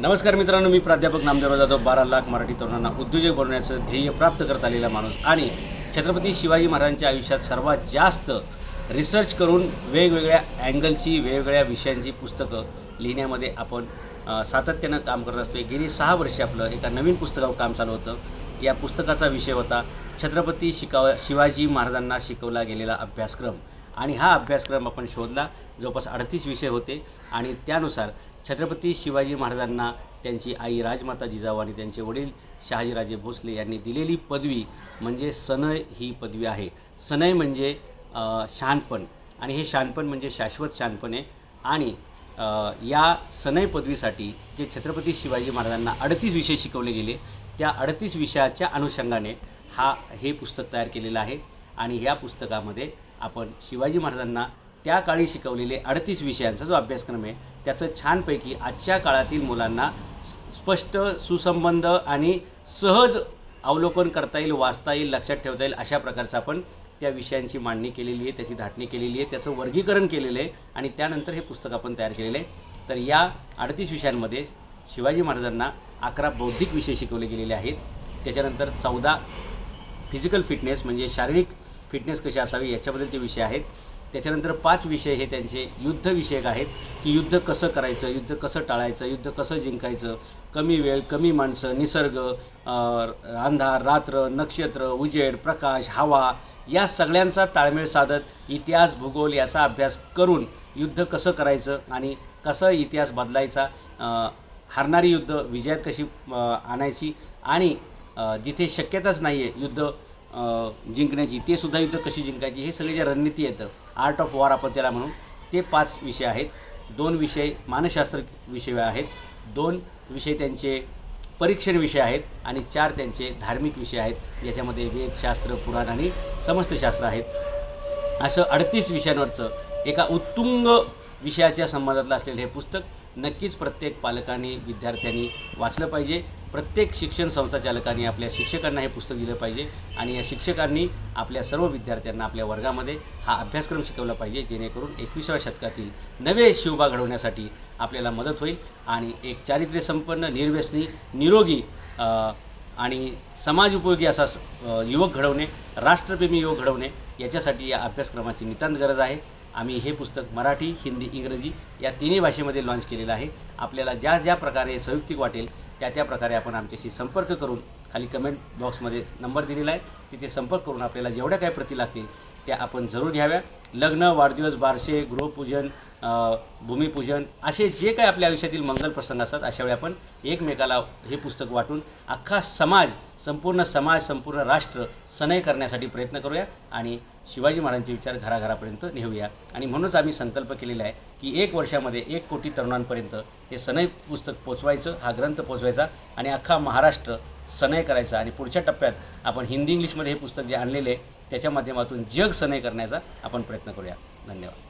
नमस्कार मित्रांनो मी प्राध्यापक नामदेव जाधव बारा लाख मराठी तरुणांना उद्योजक बनवण्याचं ध्येय प्राप्त करत आलेला माणूस आणि छत्रपती शिवाजी महाराजांच्या आयुष्यात सर्वात जास्त रिसर्च करून वेगवेगळ्या अँगलची वेगवेगळ्या विषयांची पुस्तकं लिहिण्यामध्ये आपण सातत्यानं काम करत असतो गेली सहा वर्षे आपलं एका नवीन पुस्तकावर काम चालू होतं. या पुस्तकाचा विषय होता छत्रपती शिकाव शिवाजी महाराजांना शिकवला गेलेला अभ्यासक्रम. आणि हा अभ्यासक्रम आपण शोधला. जवळपास अडतीस विषय होते. आणि त्यानुसार छत्रपती शिवाजी महाराजांना त्यांची आई राजमाता जिजाऊ आणि त्यांचे वडील शहाजीराजे भोसले यांनी दिलेली पदवी म्हणजे सनय ही पदवी आहे. सनय म्हणजे शहाणपण आणि हे शहाणपण म्हणजे शाश्वत शहाणपण आहे. आणि या सनय पदवीसाठी जे छत्रपती शिवाजी महाराजांना अडतीस विषय शिकवले गेले त्या अडतीस विषयाच्या अनुषंगाने हा हे पुस्तक तयार केलेलं आहे. आणि ह्या पुस्तकामध्ये आपण शिवाजी महाराजांना त्या काळी शिकवलेले अडतीस विषयांचा जो अभ्यासक्रम आहे त्याचं छानपैकी आजच्या काळातील मुलांना स्पष्ट सुसंबंध आणि सहज अवलोकन करता येईल वाचता येईल लक्षात ठेवता येईल अशा प्रकारचं आपण त्या विषयांची मांडणी केलेली आहे त्याची धाटणी केलेली आहे त्याचं वर्गीकरण केलेलं आहे आणि त्यानंतर हे पुस्तक आपण तयार केलेलं आहे. तर या अडतीस विषयांमध्ये शिवाजी महाराजांना अकरा बौद्धिक विषय शिकवले गेलेले आहेत. त्याच्यानंतर चौदा फिजिकल फिटनेस म्हणजे शारीरिक फिटनेस कशी असावी याच्याबद्दलचे विषय आहेत. त्याच्यानंतर पाच विषय हे त्यांचे युद्धविषयक आहेत की युद्ध कसं करायचं युद्ध कसं टाळायचं युद्ध कसं जिंकायचं कमी वेळ कमी माणसं निसर्ग अंधार रात्र नक्षत्र उजेड प्रकाश हवा या सगळ्यांचा ताळमेळ साधत इतिहास भूगोल याचा अभ्यास करून युद्ध कसं करायचं आणि कसं इतिहास बदलायचा हरणारी हारणारी युद्ध विजयात कशी आणायची आणि जिथे शक्यताच नाही आहे युद्ध जिंकण्याची ते सुद्धा युद्ध कशी जिंकायची हे सगळे जे रणनीती येतं आर्ट ऑफ वॉर आपण त्याला म्हणून ते पाच विषय आहेत. दोन विषय मानसशास्त्र विषय आहेत दोन विषय त्यांचे परीक्षण विषय आहेत आणि चार त्यांचे धार्मिक विषय आहेत. याच्यामध्ये वेदशास्त्र पुराण आणि समस्त शास्त्र आहेत. असं अडतीस विषयांवरचं एका उत्तुंग विषयाच्या संबंधातलं असलेलं हे पुस्तक नक्कीच प्रत्येक पालकांनी विद्यार्थ्यांनी वाचलं पाहिजे. प्रत्येक शिक्षण संस्थाचालकांनी आपल्या शिक्षकांना हे पुस्तक दिलं पाहिजे आणि या शिक्षकांनी आपल्या सर्व विद्यार्थ्यांना आपल्या वर्गामध्ये हा अभ्यासक्रम शिकवला पाहिजे जेणेकरून एकविसाव्या शतकातील नवे शिवबा घडवण्यासाठी आपल्याला मदत होईल आणि एक चारित्र्य संपन्न निर्व्यसनी निरोगी आणि समाज उपयोगी असा स- युवक घडवणे राष्ट्रप्रेमी युवक घडवणे याच्यासाठी या अभ्यासक्रमाची नितांत गरज आहे. आम्ही हे पुस्तक मराठी हिंदी इंग्रजी या तिन्ही भाषेमध्ये लॉन्च केलेलं आहे. आपल्याला ज्या ज्या प्रकारे संयुक्तिक वाटेल त्या त्या प्रकारे आपण आमच्याशी संपर्क करून खाली कमेंट बॉक्समध्ये नंबर दिलेला आहे. तिथे संपर्क करून आपल्याला जेवढ्या काही प्रती लागतील त्या आपण जरूर घ्याव्या. लग्न वाढदिवस बारसे गृहपूजन भूमिपूजन असे जे काही आपल्या आयुष्यातील मंगल प्रसंग असतात अशा वेळी आपण एकमेकाला हे पुस्तक वाटून अख्खा समाज संपूर्ण समाज संपूर्ण राष्ट्र सनय करण्यासाठी प्रयत्न करूया आणि शिवाजी महाराजांचे विचार घराघरापर्यंत नेऊया. आणि म्हणूनच आम्ही संकल्प केलेला आहे की एक वर्षामध्ये एक कोटी तरुणांपर्यंत हे सनय पुस्तक पोचवायचं हा ग्रंथ पोचवायचा आणि अख्खा महाराष्ट्र सनय करायचा आणि पुढच्या टप्प्यात आपण हिंदी इंग्लिशमध्ये हे पुस्तक जे आणलेले आहे त्याच्या माध्यमातून जग सनय करण्याचा आपण प्रयत्न करूया. धन्यवाद.